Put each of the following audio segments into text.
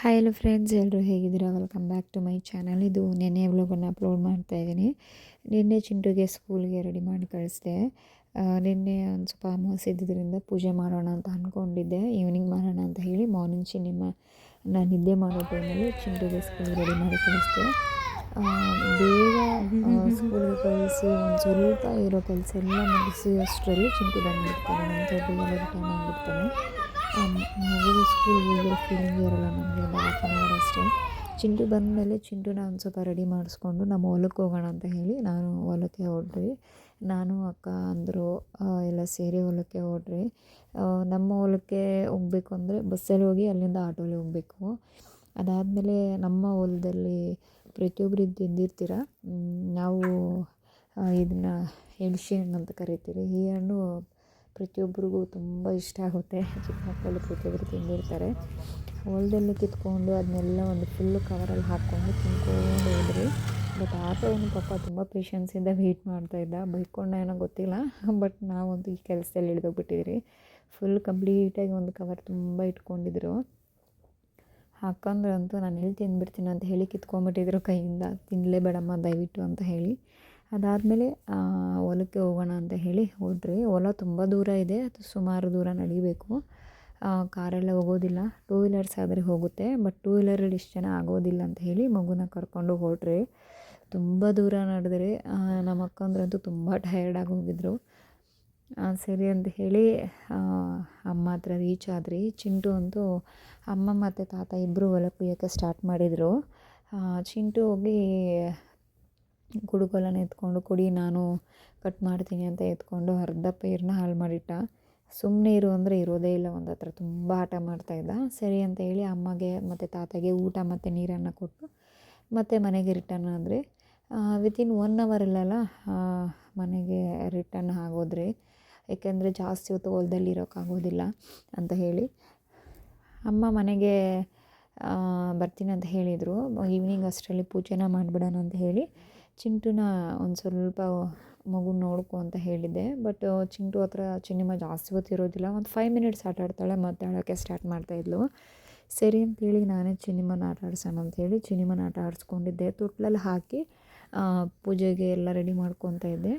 Hi hello friends ಎಲ್ಲರೂ ಹೇಗಿದ್ದೀರಾ? Welcome back to my channel ಇದು ನೆನ್ನೆ ವ್ಲಾಗನ್ನು ಅಪ್ಲೋಡ್ ಮಾಡ್ತಾ ಇದ್ದೀನಿ. ನಿನ್ನೆ ಚಿಂಟುಗೆ ಸ್ಕೂಲ್ಗೆ ರೆಡಿ ಮಾಡಿ ಕಳಿಸಿದೆ. ನಿನ್ನೆ ಒಂದು ಸ್ವಲ್ಪ ಅಮಾವಾಸ್ಯೆ ಇದ್ದಿದ್ದರಿಂದ ಪೂಜೆ ಮಾಡೋಣ ಅಂತ ಅಂದ್ಕೊಂಡಿದ್ದೆ ಈವ್ನಿಂಗ್ ಮಾಡೋಣ ಅಂತ ಹೇಳಿ ಮಾರ್ನಿಂಗ್ ಚಿನ್ನಿಮ್ಮ ನಾನು ನಿದ್ದೆ ಮಾಡೋ ಟೈಮಲ್ಲಿ ಚಿಂಟುಗೆ ಸ್ಕೂಲ್ಗೆ ರೆಡಿ ಮಾಡಿ ಕಳಿಸಿದೆ. ಬೇಗ ಸ್ಕೂಲ್ಗೆ ಕಳಿಸಿ ಒಂದು ಸ್ವಲ್ಪ ಇರೋ ಕೆಲಸ ಎಲ್ಲ ಮುಗಿಸಿ ಅಷ್ಟರಲ್ಲಿ ಚಿಂಟು ಬಂದುಬಿಡ್ತಾನೆ. ನಮ್ಮ ದೊಡ್ಡ ಟೈಮ್ ಆಗಿಬಿಡ್ತಾನೆ ಮಗು ಸ್ಕೂಲ್ಗೆ ಹೋಗಿರೋ ಫೀಲಿಂಗ್ ಇರಲ್ಲ ನಮಗೆ ಒಂದು ಹಾಫ್ ಆನ್ ಅವರ್ ಅಷ್ಟೇ. ಚಿಂಟು ಬಂದಮೇಲೆ ಚಿಂಟುನ ಒಂದು ಸ್ವಲ್ಪ ರೆಡಿ ಮಾಡಿಸ್ಕೊಂಡು ನಮ್ಮ ಹೊಲಕ್ಕೆ ಹೋಗೋಣ ಅಂತ ಹೇಳಿ ನಾನು ಹೊಲಕ್ಕೆ ಹೊರಟ್ವಿ. ನಾನು, ಅಕ್ಕ, ಅಂದರು ಎಲ್ಲ ಸೇರಿ ಹೊಲಕ್ಕೆ ಹೊರಟ್ರಿ ನಮ್ಮ ಹೊಲಕ್ಕೆ ಹೋಗ್ಬೇಕು ಅಂದರೆ ಬಸ್ಸಲ್ಲಿ ಹೋಗಿ ಅಲ್ಲಿಂದ ಆಟೋಲಿ ಹೋಗಬೇಕು. ಅದಾದಮೇಲೆ ನಮ್ಮ ಹೊಲದಲ್ಲಿ ಪ್ರತಿಯೊಬ್ಬರು ತಿಂದಿರ್ತೀರ? ನಾವು ಇದನ್ನು ಹಣ್ಣು ಅಂತ ಕರಿತೀವಿ. ಈ ಹಣ್ಣು ಪ್ರತಿಯೊಬ್ಬರಿಗೂ ತುಂಬ ಇಷ್ಟ ಆಗುತ್ತೆ. ಚಿಕ್ಕ ಮಕ್ಕಳು ಪ್ರತಿಯೊಬ್ಬರು ತಿಂದಿರ್ತಾರೆ. ಹೊಲದಲ್ಲಿ ಕಿತ್ಕೊಂಡು ಅದನ್ನೆಲ್ಲ ಒಂದು ಫುಲ್ಲು ಕವರಲ್ಲಿ ಹಾಕ್ಕೊಂಡು ತಿನ್ಕೊಂಡು ಹೋದ್ರಿ ಬಟ್ ಆಟೋನು ಪಾಪ ತುಂಬ ಪೇಷನ್ಸಿಂದ ವೆಯ್ಟ್ ಮಾಡ್ತಾಯಿದ್ದ ಬೈಕೊಂಡ ಏನೋ ಗೊತ್ತಿಲ್ಲ. ಬಟ್ ನಾವಂತೂ ಈ ಕೆಲಸದಲ್ಲಿ ಇಳಿದೋಗ್ಬಿಟ್ಟಿದ್ರಿ ಫುಲ್ ಕಂಪ್ಲೀಟಾಗಿ ಒಂದು ಕವರ್ ತುಂಬ ಇಟ್ಕೊಂಡಿದ್ರು. ಹಾಕಂದ್ರಂತೂ ನಾನು ಎಲ್ಲಿ ತಿಂದ್ಬಿಡ್ತೀನಿ ಅಂತ ಹೇಳಿ ಕಿತ್ಕೊಂಡ್ಬಿಟ್ಟಿದ್ರು ಕೈಯಿಂದ. ತಿನ್ನಲೇಬೇಡಮ್ಮ ದಯವಿಟ್ಟು ಅಂತ ಹೇಳಿ. ಅದಾದಮೇಲೆ ಹೊಲಕ್ಕೆ ಹೋಗೋಣ ಅಂತ ಹೇಳಿ ಹೋದ್ರಿ ಹೊಲ ತುಂಬ ದೂರ ಇದೆ, ಅದು ಸುಮಾರು ದೂರ ನಡಿಬೇಕು. ಕಾರೆಲ್ಲ ಹೋಗೋದಿಲ್ಲ. ಟೂ ವೀಲರ್ಸ್ ಆದರೆ ಹೋಗುತ್ತೆ ಬಟ್ ಟೂ ವೀಲರಲ್ಲಿ ಇಷ್ಟು ಜನ ಆಗೋದಿಲ್ಲ ಅಂತ ಹೇಳಿ ಮಗುನ ಕರ್ಕೊಂಡು ಹೊರಟ್ರಿ ತುಂಬ ದೂರ ನಡೆದ್ರಿ ನಮ್ಮ ಅಕ್ಕಂದ್ರಂತೂ ತುಂಬ ಟಯರ್ಡಾಗಿ ಹೋಗಿದ್ರು. ಸರಿ ಅಂತ ಹೇಳಿ ಅಮ್ಮ ಹತ್ರ ರೀಚ್ ಆದ್ರಿ ಚಿಂಟು ಅಂತೂ ಅಮ್ಮ ಮತ್ತು ತಾತ ಇಬ್ಬರು ಹೊಲ ಕುಯ್ಯೋಕ್ಕೆ ಸ್ಟಾರ್ಟ್ ಮಾಡಿದರು. ಚಿಂಟು ಹೋಗಿ ಕುಡುಗೋಲನ್ನ ಎತ್ಕೊಂಡು, ಕುಡಿ, ನಾನು ಕಟ್ ಮಾಡ್ತೀನಿ ಅಂತ ಎತ್ಕೊಂಡು ಅರ್ಧ ಪೈರನ್ನ ಹಾಳು ಮಾಡಿಟ್ಟ. ಸುಮ್ಮನೆ ಇರು ಅಂದರೆ ಇರೋದೇ ಇಲ್ಲ, ಒಂದು ಹತ್ರ ತುಂಬ ಆಟ ಮಾಡ್ತಾಯಿದ್ದ ಸರಿ ಅಂತ ಹೇಳಿ ಅಮ್ಮಗೆ ಮತ್ತು ತಾತಗೆ ಊಟ ಮತ್ತು ನೀರನ್ನು ಕೊಟ್ಟು ಮತ್ತೆ ಮನೆಗೆ ರಿಟರ್ನ್ ಆದರೆ ವಿತಿನ್ ಒನ್ ಅವರಲ್ಲೆಲ್ಲ ಮನೆಗೆ ರಿಟರ್ನ್ ಆಗೋದ್ರಿ, ಏಕೆಂದರೆ ಜಾಸ್ತಿ ಹೊತ್ತು ಹೊಲದಲ್ಲಿ ಇರೋಕ್ಕಾಗೋದಿಲ್ಲ ಅಂತ ಹೇಳಿ ಅಮ್ಮ ಮನೆಗೆ ಬರ್ತೀನಿ ಅಂತ ಹೇಳಿದರು. ಈವ್ನಿಂಗ್ ಅಷ್ಟರಲ್ಲಿ ಪೂಜೆನ ಮಾಡಿಬಿಡೋಣ ಅಂತ ಹೇಳಿ ಚಿಂಟುನ ಒಂದು ಸ್ವಲ್ಪ ಮಗು ನೋಡ್ಕೊ ಅಂತ ಹೇಳಿದ್ದೆ. ಬಟ್ ಚಿಂಟು ಹತ್ರ ಚಿನ್ನಿಮ್ಮ ಜಾಸ್ತಿ ಹೊತ್ತಿರೋದಿಲ್ಲ ಒಂದು ಫೈವ್ ಮಿನಿಟ್ಸ್ ಆಟ ಆಡ್ತಾಳೆ ಮತ್ತೆ ಆಡೋಕ್ಕೆ ಸ್ಟಾರ್ಟ್ ಮಾಡ್ತಾಯಿದ್ಲು ಸರಿ ಅಂತೇಳಿ ನಾನೇ ಚಿನ್ನಿಮ್ಮನ ಆಟ ಆಡ್ಸೋಣ ಅಂಥೇಳಿ ಚಿನ್ನಿಮ್ಮನ ಆಟ ಆಡಿಸ್ಕೊಂಡಿದ್ದೆ. ತೊಟ್ಲಲ್ಲಿ ಹಾಕಿ ಪೂಜೆಗೆ ಎಲ್ಲ ರೆಡಿ ಮಾಡ್ಕೊತಾ ಇದ್ದೆ.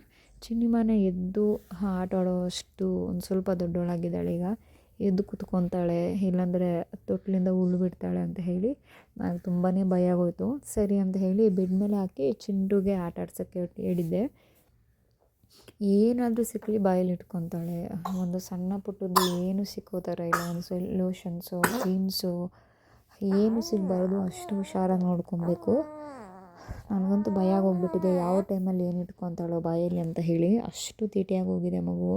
ಚಿನ್ನಿಮನೆ ಎದ್ದು ಆಟ ಆಡೋವಷ್ಟು ಒಂದು ಸ್ವಲ್ಪ ದೊಡ್ಡೋಳಾಗಿದ್ದಾಳೆ ಈಗ. ಎದ್ದು ಕುತ್ಕೊತಾಳೆ, ಇಲ್ಲಾಂದರೆ ತೊಟ್ಲಿಂದ ಬಿಡ್ತಾಳೆ ಅಂತ ಹೇಳಿ ನನಗೆ ತುಂಬಾ ಭಯ ಹೋಯಿತು ಸರಿ ಅಂತ ಹೇಳಿ ಬೆಡ್ ಮೇಲೆ ಹಾಕಿ ಚಿಂಡುಗೆ ಆಟ ಆಡ್ಸೋಕ್ಕೆ ಹೇಳಿದ್ದೆ. ಏನಾದರೂ ಸಿಕ್ಕಲಿ ಬಾಯಲ್ಲಿ ಇಟ್ಕೊತಾಳೆ. ಒಂದು ಸಣ್ಣ ಪುಟ್ಟದ್ದು ಏನು ಸಿಕ್ಕೋ ಥರ ಇಲ್ಲ. ಒಂದು ಸೊ ಲೋಷನ್ಸು ಕ್ರೀಮ್ಸು ಏನು ಸಿಗಬಾರ್ದು ಅಷ್ಟು ಹುಷಾರಾಗಿ ನೋಡ್ಕೊಬೇಕು. ನನಗಂತೂ ಭಯ ಆಗೋಗ್ಬಿಟ್ಟಿದೆ. ಯಾವ ಟೈಮಲ್ಲಿ ಏನು ಇಟ್ಕೊತಾಳೋ ಬಾಯಲ್ಲಿ ಅಂತ ಹೇಳಿ ಅಷ್ಟು ತೀಟಿಯಾಗಿ ಹೋಗಿದೆ ಮಗು.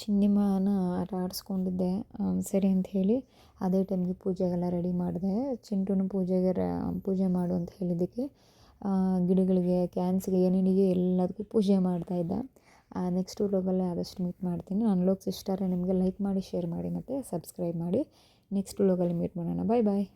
ಚಿನ್ನಿಮ್ಮನ ಆಟ ಆಡಿಸ್ಕೊಂಡಿದ್ದೆ. ಸರಿ ಅಂತ ಹೇಳಿ ಅದೇ ಟೈಮ್ಗೆ ಪೂಜೆಗೆಲ್ಲ ರೆಡಿ ಮಾಡಿದೆ. ಚಿಂಟುನು ಪೂಜೆಗೆ ರ, ಪೂಜೆ ಮಾಡು ಅಂತ ಹೇಳಿದ್ದಕ್ಕೆ ಗಿಡಗಳಿಗೆ, ಕ್ಯಾನ್ಸ್ಗೆ, ಏನೇನಿಗೆ ಎಲ್ಲದಕ್ಕೂ ಪೂಜೆ ಮಾಡ್ತಾಯಿದ್ದ ನೆಕ್ಸ್ಟ್ ವ್ಲಾಗಲ್ಲೇ ಆದಷ್ಟು ಮೀಟ್ ಮಾಡ್ತೀನಿ. ನಾನು ಲೋಕ್ಸ್ ಇಷ್ಟಾರೆ ನಿಮಗೆ ಲೈಕ್ ಮಾಡಿ ಶೇರ್ ಮಾಡಿ ಮತ್ತು ಸಬ್ಸ್ಕ್ರೈಬ್ ಮಾಡಿ. ನೆಕ್ಸ್ಟ್ ವ್ಲಾಗಲ್ಲಿ ಮೀಟ್ ಮಾಡೋಣ. ಬಾಯ್ ಬಾಯ್